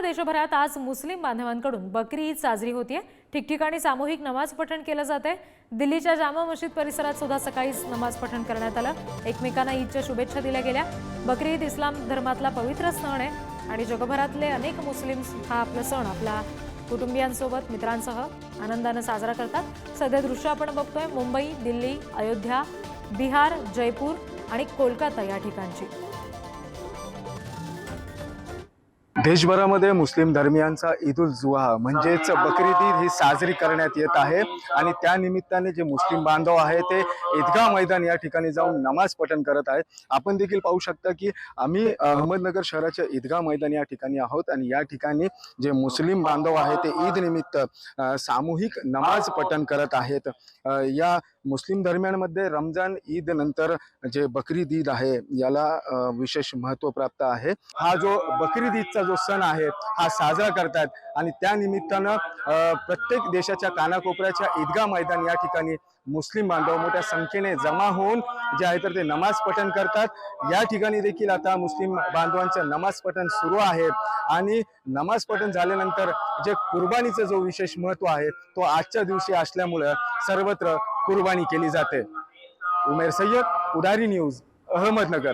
संपूर्ण देशभरात आज मुस्लिम बांधवांकडून बकरी ईद साजरी होतीये. ठिकठिकाणी सामूहिक नमाज पठण केलं जाते दिल्लीच्या जामा मशीद परिसरात सुद्धा सकाळी नमाज पठण करण्यात आलं. एकमेकांना ईदच्या शुभेच्छा दिल्या गेल्या. बकरी ईद इस्लाम धर्मातला पवित्र सण आहे आणि जगभरातले अनेक मुस्लिम हा आपला सण आपला कुटुंबियांसोबत मित्रांसह आनंदानं साजरा करतात. सध्या दृश्य आपण बघतोय मुंबई दिल्ली अयोध्या बिहार जयपूर आणि कोलकाता या ठिकाणची. देशभरामध्ये मुस्लिम धर्मियांचा ईद उल जुहा म्हणजेच बकरीद ईद ही साजरी करण्यात येत आहे. आणि त्या निमित्ताने जे मुस्लिम बांधव आहे ते ईदगाह मैदान या ठिकाणी जाऊन नमाज पठण करत आहेत. आपण देखील पाहू शकता की आम्ही अहमदनगर शहराच्या ईदगाह मैदान या ठिकाणी आहोत. आणि या ठिकाणी जे मुस्लिम बांधव आहे ते ईद निमित्त सामूहिक नमाज पठण करत आहेत. या मुस्लिम धर्मियांमध्ये रमजान ईद नंतर जे बकरीद ईद आहे याला विशेष महत्त्व प्राप्त आहे. हा जो बकरीद ईदचा जो सण आहे हा साजरा करतात. आणि त्या निमित्तानं प्रत्येक देशाच्या कानाकोपऱ्याच्या ईदगा मैदान या ठिकाणी मुस्लिम बांधव मोठ्या संख्येने जमा होऊन जे आहे तर ते नमाज पठण करतात. या ठिकाणी देखील आता मुस्लिम बांधवांचं नमाज पठण सुरू आहे. आणि नमाज पठण झाल्यानंतर जे कुर्बानीचं जो विशेष महत्त्व आहे तो आजच्या दिवशी असल्यामुळं सर्वत्र कुर्बानी केली जाते. उमेर सय्यद उदारी न्यूज अहमदनगर.